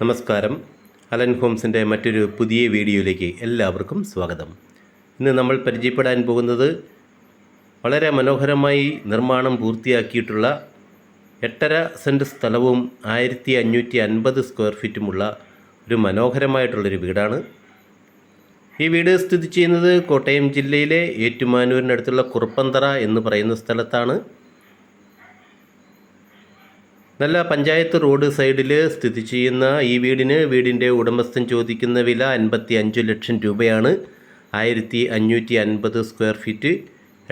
നമസ്കാരം. അലൻ ഹോംസിന്റെ മറ്റൊരു പുതിയ വീഡിയോയിലേക്ക് എല്ലാവർക്കും സ്വാഗതം. ഇന്ന് നമ്മൾ പരിചയപ്പെടാൻ പോകുന്നത് വളരെ മനോഹരമായി നിർമ്മാണം പൂർത്തിയാക്കിയിട്ടുള്ള എട്ടര സെന്റ് സ്ഥലവും ആയിരത്തി അഞ്ഞൂറ്റി അൻപത് സ്ക്വയർ ഫീറ്റുമുള്ള ഒരു മനോഹരമായിട്ടുള്ളൊരു വീടാണ്. ഈ വീട് സ്ഥിതി ചെയ്യുന്നത് കോട്ടയം ജില്ലയിലെ ഏറ്റുമാനൂരിനടുത്തുള്ള കുറുപ്പന്തറ എന്ന് പറയുന്ന സ്ഥലത്താണ്. നല്ല പഞ്ചായത്ത് റോഡ് സൈഡിൽ സ്ഥിതി ചെയ്യുന്ന ഈ വീടിന് വീടിന്റെ ഉടമസ്ഥൻ ചോദിക്കുന്ന വില അൻപത്തി അഞ്ച് ലക്ഷം രൂപയാണ്. ആയിരത്തി അഞ്ഞൂറ്റി അൻപത് സ്ക്വയർ ഫീറ്റ്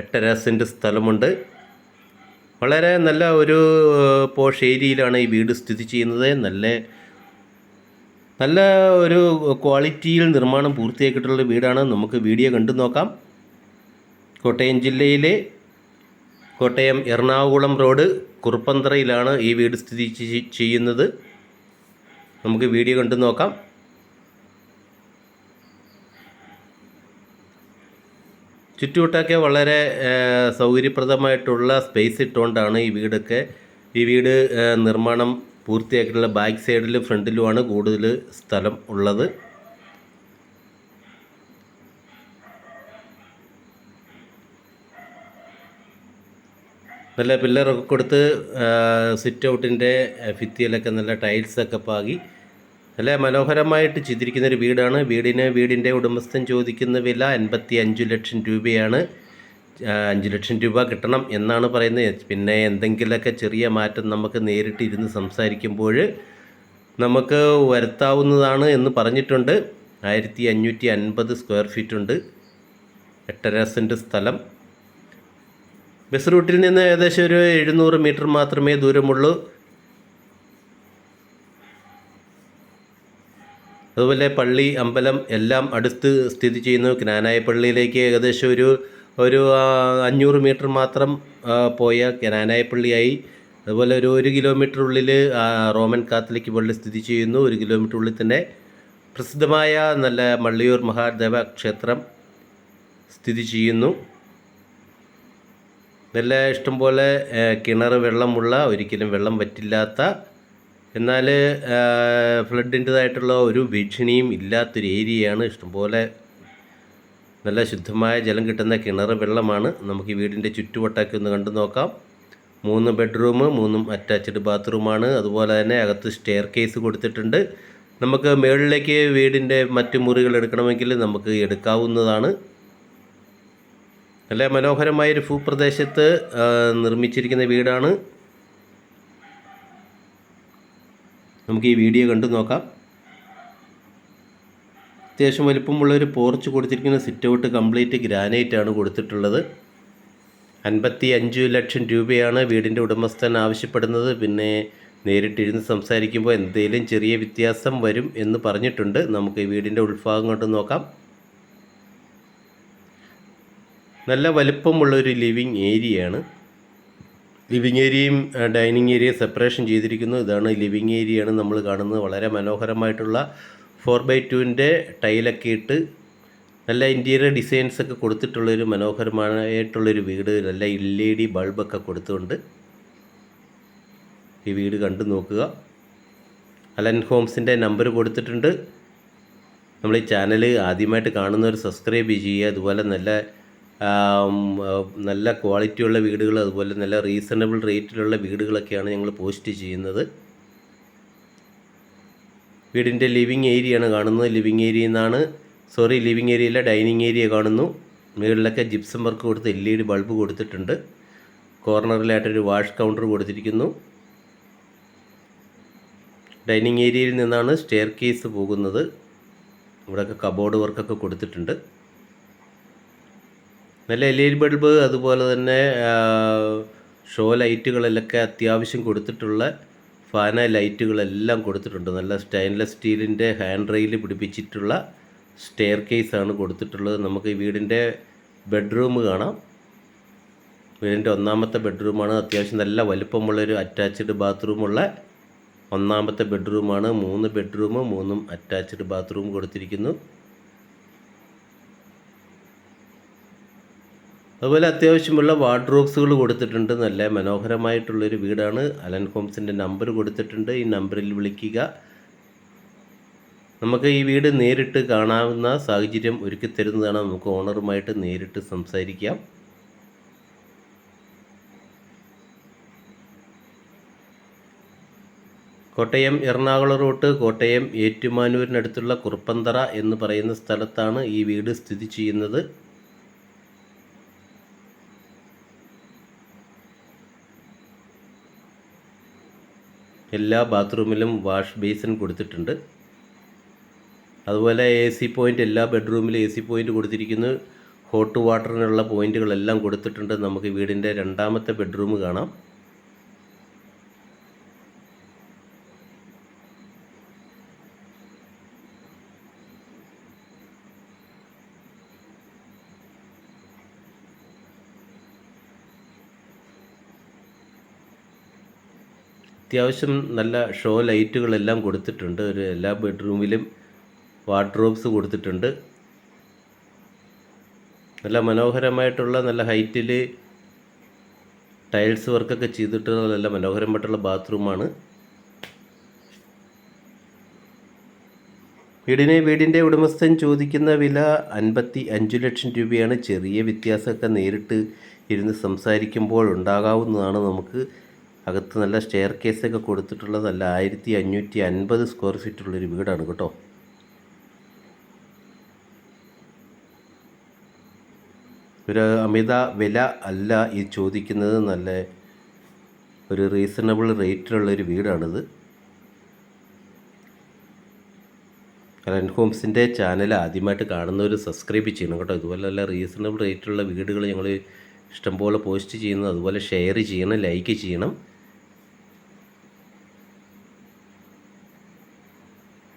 എട്ടര സെന്റ് സ്ഥലമുണ്ട്. വളരെ നല്ല ഒരു പോഷ് ഏരിയയിലാണ് ഈ വീട് സ്ഥിതി ചെയ്യുന്നത്. നല്ല നല്ല ഒരു ക്വാളിറ്റിയിൽ നിർമ്മാണം പൂർത്തിയാക്കിയിട്ടുള്ള വീടാണ്. നമുക്ക് വീഡിയോ കണ്ടു നോക്കാം. കോട്ടയം ജില്ലയിലെ കോട്ടയം എറണാകുളം റോഡ് കുറുപ്പന്തറയിലാണ് ഈ വീട് സ്ഥിതി ചെയ്യുന്നത്. നമുക്ക് വീഡിയോ കണ്ടു നോക്കാം. ചുറ്റുവട്ടമൊക്കെ വളരെ സൗകര്യപ്രദമായിട്ടുള്ള സ്പേസ് ഇട്ടുകൊണ്ടാണ് ഈ വീടൊക്കെ. ഈ വീട് നിർമ്മാണം പൂർത്തിയാക്കിയിട്ടുള്ള ബാക്ക് സൈഡിലും ഫ്രണ്ടിലുമാണ് കൂടുതൽ സ്ഥലം ഉള്ളത്. നല്ല പില്ലറൊക്കെ കൊടുത്ത് സിറ്റ് ഔട്ടിന്റെ ഭിത്തിയിലൊക്കെ നല്ല ടൈൽസൊക്കെ പാകി. നല്ല മനോഹരമായിട്ട് ചെയ്തിരിക്കുന്ന ഒരു വീടാണ്. വീടിന് വീടിന്റെ ഉടമസ്ഥൻ ചോദിക്കുന്ന വില എൺപത്തി അഞ്ച് ലക്ഷം രൂപയാണ്. അഞ്ച് ലക്ഷം രൂപ കിട്ടണം എന്നാണ് പറയുന്നത്. പിന്നെ എന്തെങ്കിലുമൊക്കെ ചെറിയ മാറ്റം നമുക്ക് നേരിട്ടിരുന്ന് സംസാരിക്കുമ്പോൾ നമുക്ക് വരുത്താവുന്നതാണ് എന്ന് പറഞ്ഞിട്ടുണ്ട്. ആയിരത്തി അഞ്ഞൂറ്റി അൻപത് സ്ക്വയർ ഫീറ്റ് ഉണ്ട് എട്ടര സെന്റ് സ്ഥലം. ബസ് റൂട്ടിൽ നിന്ന് ഏകദേശം ഒരു എഴുന്നൂറ് മീറ്റർ മാത്രമേ ദൂരമുള്ളൂ. അതുപോലെ പള്ളി അമ്പലം എല്ലാം അടുത്ത് സ്ഥിതി ചെയ്യുന്നു. കനാനായ പള്ളിയിലേക്ക് ഏകദേശം ഒരു ഒരു അഞ്ഞൂറ് മീറ്റർ മാത്രം പോയ കനാനായ പള്ളിയായി. അതുപോലെ ഒരു ഒരു കിലോമീറ്റർ ഉള്ളിൽ റോമൻ കാത്തലിക് പള്ളി സ്ഥിതി ചെയ്യുന്നു. ഒരു കിലോമീറ്റർ ഉള്ളിൽ തന്നെ പ്രസിദ്ധമായ നല്ല മള്ളിയൂർ മഹാദേവ ക്ഷേത്രം സ്ഥിതി ചെയ്യുന്നു. നല്ല ഇഷ്ടംപോലെ കിണർ വെള്ളമുള്ള ഒരിക്കലും വെള്ളം വറ്റില്ലാത്ത എന്നാൽ ഫ്ലഡിന്റെതായിട്ടുള്ള ഒരു ഭീഷണിയും ഇല്ലാത്തൊരു ഏരിയയാണ് ഇഷ്ടംപോലെ. നല്ല ശുദ്ധമായ ജലം കിട്ടുന്ന കിണർ വെള്ളമാണ്. നമുക്ക് ഈ വീടിന്റെ ചുറ്റുവട്ടമൊക്കെ ഒന്ന് കണ്ടു നോക്കാം. മൂന്ന് ബെഡ്റൂം മൂന്നും അറ്റാച്ച്ഡ് ബാത്റൂമാണ്. അതുപോലെ തന്നെ അകത്ത് സ്റ്റെയർ കേസ് കൊടുത്തിട്ടുണ്ട്. നമുക്ക് മുകളിലേക്ക് വീടിന്റെ മറ്റു മുറികൾ എടുക്കണമെങ്കിൽ നമുക്ക് എടുക്കാവുന്നതാണ്. നല്ല മനോഹരമായൊരു ഭൂപ്രദേശത്ത് നിർമ്മിച്ചിരിക്കുന്ന വീടാണ്. നമുക്ക് ഈ വീഡിയോ കണ്ടു നോക്കാം. അത്യാവശ്യം വലിപ്പമുള്ളൊരു പോർച്ച് കൊടുത്തിരിക്കുന്ന സിറ്റ് ഔട്ട് കംപ്ലീറ്റ് ഗ്രാനൈറ്റ് ആണ് കൊടുത്തിട്ടുള്ളത്. അൻപത്തി അഞ്ച് ലക്ഷം രൂപയാണ് വീടിന്റെ ഉടമസ്ഥൻ ആവശ്യപ്പെടുന്നത്. പിന്നെ നേരിട്ടിരുന്ന് സംസാരിക്കുമ്പോൾ എന്തെങ്കിലും ചെറിയ വ്യത്യാസം വരും എന്ന് പറഞ്ഞിട്ടുണ്ട്. നമുക്ക് വീടിന്റെ ഉൾഭാഗം കൊണ്ട് നോക്കാം. നല്ല വലിപ്പമുള്ളൊരു ലിവിങ് ഏരിയയാണ്. ലിവിങ് ഏരിയയും ഡൈനിങ് ഏരിയയും സെപ്പറേഷൻ ചെയ്തിരിക്കുന്നു. ഇതാണ് ലിവിങ് ഏരിയയാണ് നമ്മൾ കാണുന്നത്. വളരെ മനോഹരമായിട്ടുള്ള ഫോർ ബൈ ടുവിന്റെ ടൈലൊക്കെ ഇട്ട് നല്ല ഇന്റീരിയർ ഡിസൈൻസ് ഒക്കെ കൊടുത്തിട്ടുള്ളൊരു മനോഹരമായിട്ടുള്ളൊരു വീട്. നല്ല എൽ ഇ ഡി ബൾബൊക്കെ കൊടുത്തുകൊണ്ട് ഈ വീട് കണ്ടു നോക്കുക. അലൻ ഹോംസിന്റെ നമ്പർ കൊടുത്തിട്ടുണ്ട്. നമ്മൾ ഈ ചാനൽ ആദ്യമായിട്ട് കാണുന്നവർ സബ്സ്ക്രൈബ് ചെയ്യുക. അതുപോലെ നല്ല നല്ല ക്വാളിറ്റിയുള്ള വീടുകൾ അതുപോലെ നല്ല റീസണബിൾ റേറ്റിലുള്ള വീടുകളൊക്കെയാണ് ഞങ്ങൾ പോസ്റ്റ് ചെയ്യുന്നത്. വീടിന്റെ ലിവിങ് ആണ് കാണുന്നത്. ലിവിങ് ഏരിയയിൽ നിന്നാണ് സോറി ലിവിങ് ഏരിയയിലെ ഡൈനിങ് ഏരിയ കാണുന്നു. മുകളിലൊക്കെ ജിപ്സം വർക്ക് കൊടുത്ത് എൽ ഇ ഡി ബൾബ് കൊടുത്തിട്ടുണ്ട് കോർണറിലായിട്ടൊരു വാഷ് കൗണ്ടർ കൊടുത്തിരിക്കുന്നു. ഡൈനിങ് ഏരിയയിൽ നിന്നാണ് സ്റ്റെയർ കേസ് പോകുന്നത്. ഇവിടെയൊക്കെ കബോർഡ് വർക്കൊക്കെ കൊടുത്തിട്ടുണ്ട്. നല്ല എൽ ഇ ഡി ബൾബ് അതുപോലെ തന്നെ ഷോ ലൈറ്റുകളിലൊക്കെ അത്യാവശ്യം കൊടുത്തിട്ടുള്ള ഫാന ലൈറ്റുകളെല്ലാം കൊടുത്തിട്ടുണ്ട്. നല്ല സ്റ്റെയിൻലെസ് സ്റ്റീലിന്റെ ഹാൻഡ് റെയിൽ പിടിപ്പിച്ചിട്ടുള്ള സ്റ്റെയർ കേസാണ് കൊടുത്തിട്ടുള്ളത്. നമുക്ക് ഈ വീടിന്റെ ബെഡ്റൂം കാണാം. വീടിന്റെ ഒന്നാമത്തെ ബെഡ്റൂമാണ്. അത്യാവശ്യം നല്ല വലുപ്പമുള്ളൊരു അറ്റാച്ച്ഡ് ബാത്റൂമുള്ള ഒന്നാമത്തെ ബെഡ്റൂമാണ്. മൂന്ന് ബെഡ്റൂമും മൂന്നും അറ്റാച്ച്ഡ് ബാത്റൂം കൊടുത്തിരിക്കുന്നു. അതുപോലെ അത്യാവശ്യമുള്ള വാർഡ്രോബ്സുകൾ കൊടുത്തിട്ടുണ്ട്. നല്ല മനോഹരമായിട്ടുള്ളൊരു വീടാണ്. അലൻ ഹോംസിന്റെ നമ്പർ കൊടുത്തിട്ടുണ്ട്. ഈ നമ്പറിൽ വിളിക്കുക. നമുക്ക് ഈ വീട് നേരിട്ട് കാണാവുന്ന സാഹചര്യം ഒരുക്കി തരുന്നതാണ്. നമുക്ക് ഓണറുമായിട്ട് നേരിട്ട് സംസാരിക്കാം. കോട്ടയം എറണാകുളം റൂട്ട് കോട്ടയം ഏറ്റുമാനൂരിനടുത്തുള്ള കുറുപ്പന്തറ എന്ന് പറയുന്ന സ്ഥലത്താണ് ഈ വീട് സ്ഥിതി ചെയ്യുന്നത്. എല്ലാ ബാത്റൂമിലും വാഷ് ബേസിൻ കൊടുത്തിട്ടുണ്ട്. അതുപോലെ എ സി പോയിന്റ് എല്ലാ ബെഡ്റൂമിലും എ സി പോയിന്റ് കൊടുത്തിരിക്കുന്നു. ഹോട്ട് വാട്ടറിനുള്ള പോയിന്റുകളെല്ലാം കൊടുത്തിട്ടുണ്ട്. നമുക്ക് വീടിന്റെ രണ്ടാമത്തെ ബെഡ്റൂം കാണാം. അത്യാവശ്യം നല്ല ഷോ ലൈറ്റുകളെല്ലാം കൊടുത്തിട്ടുണ്ട്. ഒരു എല്ലാ ബെഡ്റൂമിലും വാർഡ്രോബ്സ് കൊടുത്തിട്ടുണ്ട്. നല്ല മനോഹരമായിട്ടുള്ള നല്ല ഹൈറ്റിൽ ടൈൽസ് വർക്കൊക്കെ ചെയ്തിട്ട് നല്ല മനോഹരമായിട്ടുള്ള ബാത്റൂമാണ്. വീടിന് വീടിന്റെ ഉടമസ്ഥൻ ചോദിക്കുന്ന വില അൻപത്തി അഞ്ച് ലക്ഷം രൂപയാണ്. ചെറിയ വ്യത്യാസമൊക്കെ നേരിട്ട് ഇരുന്ന് സംസാരിക്കുമ്പോൾ ഉണ്ടാകാവുന്നതാണ് നമുക്ക്. അകത്ത് നല്ല സ്റ്റെയർ കേസൊക്കെ കൊടുത്തിട്ടുള്ളതല്ല ആയിരത്തി അഞ്ഞൂറ്റി അൻപത് സ്ക്വയർ ഫീറ്റുള്ളൊരു വീടാണ് കേട്ടോ. ഒരു അമിത വില അല്ല ഈ ചോദിക്കുന്നത് നല്ല ഒരു റീസണബിൾ റേറ്റിലുള്ളൊരു വീടാണിത്. കലൻ ഹോംസിന്റെ ചാനൽ ആദ്യമായിട്ട് കാണുന്നവർ സബ്സ്ക്രൈബ് ചെയ്യണം കേട്ടോ. ഇതുപോലെ നല്ല റീസണബിൾ റേറ്റിലുള്ള വീടുകൾ ഞങ്ങൾ ഇഷ്ടംപോലെ പോസ്റ്റ് ചെയ്യുന്നു. അതുപോലെ ഷെയർ ചെയ്യണം ലൈക്ക് ചെയ്യണം.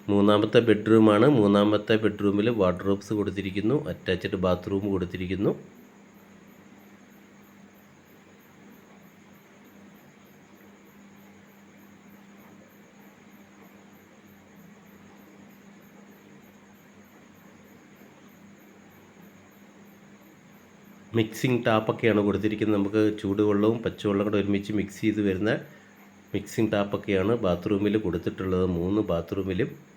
മൂന്നാമത്തെ ബെഡ്റൂമാണ്. മൂന്നാമത്തെ ബെഡ്റൂമിൽ വാർഡ്രോബ്സ് കൊടുത്തിരിക്കുന്നു. അറ്റാച്ച്ഡ് ബാത്റൂം കൊടുത്തിരിക്കുന്നു. മിക്സിംഗ് ടാപ്പൊക്കെയാണ് കൊടുത്തിരിക്കുന്നത്. നമുക്ക് ചൂടുവെള്ളവും പച്ചവെള്ളം കൂടെ ഒരുമിച്ച് മിക്സ് ചെയ്ത് വരുന്ന മിക്സിംഗ് ടാപ്പൊക്കെയാണ് ബാത്റൂമിൽ കൊടുത്തിട്ടുള്ളത്. മൂന്ന് ബാത്റൂമിലും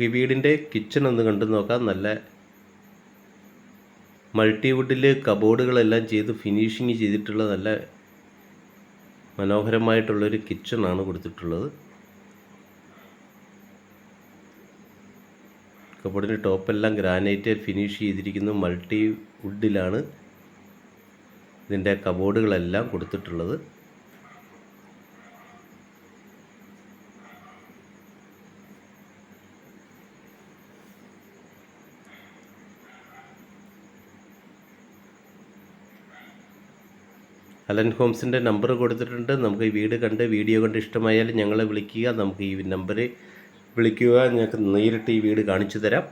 ഈ വീടിന്റെ കിച്ചൺ ഒന്ന് കണ്ടു നോക്കാം. നല്ല മൾട്ടിവുഡിൽ കബോർഡുകളെല്ലാം ചെയ്ത് ഫിനിഷിങ് ചെയ്തിട്ടുള്ള നല്ല മനോഹരമായിട്ടുള്ളൊരു കിച്ചണാണ് കൊടുത്തിട്ടുള്ളത്. കബോർഡിന്റെ ടോപ്പെല്ലാം ഗ്രാനൈറ്റ് ഫിനിഷ് ചെയ്തിരിക്കുന്നു. മൾട്ടി വുഡിലാണ് ഇതിന്റെ കബോർഡുകളെല്ലാം കൊടുത്തിട്ടുള്ളത്. അലൻ ഹോംസിന്റെ നമ്പർ കൊടുത്തിട്ടുണ്ട്. നമുക്ക് ഈ വീട് കണ്ട് വീഡിയോ കണ്ട് ഇഷ്ടമായാൽ ഞങ്ങളെ വിളിക്കുക. നമുക്ക് ഈ നമ്പറിൽ വിളിക്കുക. ഞങ്ങൾക്ക് നേരിട്ട് ഈ വീട് കാണിച്ചു തരാം.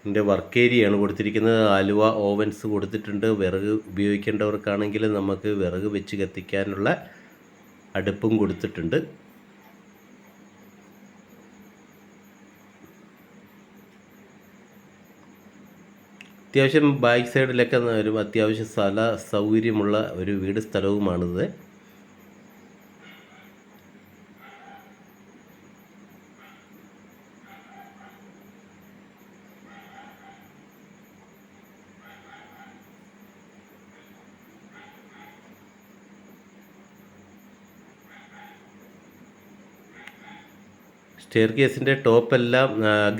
ഇതിന്റെ വർക്ക് ഏരിയയാണ് കൊടുത്തിരിക്കുന്നത്. ആലുവ ഓവൻസ് കൊടുത്തിട്ടുണ്ട്. വിറക് ഉപയോഗിക്കേണ്ടവർക്കാണെങ്കിൽ നമുക്ക് വിറക് വെച്ച് കത്തിക്കാനുള്ള അടുപ്പും കൊടുത്തിട്ടുണ്ട്. അത്യാവശ്യം ബാക്ക് സൈഡിലൊക്കെ ഒരു അത്യാവശ്യം സ്ഥല സൗകര്യമുള്ള ഒരു വീട് സ്ഥലവുമാണിത്. സ്റ്റെയർ കേസിന്റെ ടോപ്പെല്ലാം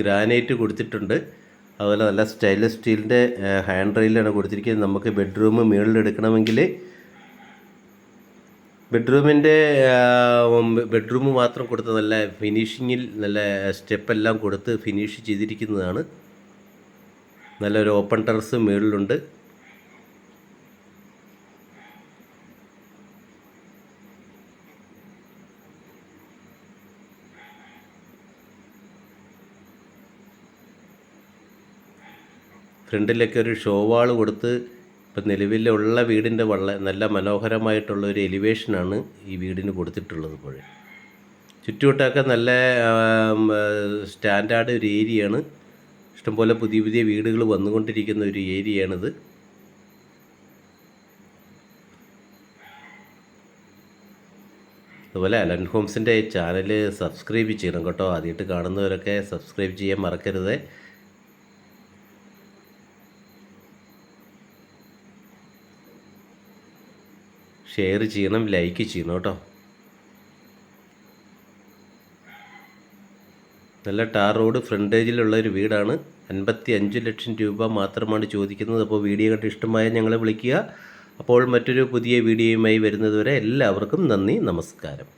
ഗ്രാനൈറ്റ് കൊടുത്തിട്ടുണ്ട്. അതുപോലെ നല്ല സ്റ്റൈൻലെസ് സ്റ്റീലിന്റെ ഹാൻഡ് റെയിലാണ് കൊടുത്തിരിക്കുന്നത്. നമുക്ക് ബെഡ്റൂം മുകളിൽ എടുക്കണമെങ്കിൽ ബെഡ്റൂമിന്റെ ബെഡ്റൂം മാത്രം കൊടുത്ത് നല്ല ഫിനിഷിങ്ങിൽ നല്ല സ്റ്റെപ്പെല്ലാം കൊടുത്ത് ഫിനിഷ് ചെയ്തിരിക്കുന്നതാണ്. നല്ലൊരു ഓപ്പൺ ടെറസ് മുകളിലുണ്ട്. ഫ്രണ്ടിലൊക്കെ ഒരു ഷോ കൊടുത്ത് ഇപ്പം നിലവിലുള്ള വീടിന്റെ വളരെ നല്ല മനോഹരമായിട്ടുള്ള ഒരു എലിവേഷനാണ് ഈ വീടിന് കൊടുത്തിട്ടുള്ളത് ഇപ്പോൾ ചുറ്റുവട്ടമൊക്കെ നല്ല സ്റ്റാൻഡേർഡ് ഒരു ഏരിയയാണ് ഇഷ്ടംപോലെ പുതിയ പുതിയ വീടുകൾ വന്നുകൊണ്ടിരിക്കുന്ന ഒരു ഏരിയയാണിത് അതുപോലെ അലൻ ഹോംസിന്റെ ചാനൽ സബ്സ്ക്രൈബ് ചെയ്യണം കേട്ടോ. ആദ്യമായിട്ട് കാണുന്നവരൊക്കെ സബ്സ്ക്രൈബ് ചെയ്യാൻ മറക്കരുത്. ഷെയർ ചെയ്യണം ലൈക്ക് ചെയ്യണം കേട്ടോ. നല്ല ടാർ റോഡ് ഫ്രണ്ടേജിലുള്ള ഒരു വീടാണ്. അൻപത്തി അഞ്ച് ലക്ഷം രൂപ മാത്രമാണ് ചോദിക്കുന്നത്. അപ്പോൾ വീഡിയോ കണ്ട് ഇഷ്ടമായ ഞങ്ങളെ വിളിക്കുക. അപ്പോൾ മറ്റൊരു പുതിയ വീഡിയോയുമായി വരുന്നതുവരെ എല്ലാവർക്കും നന്ദി നമസ്കാരം.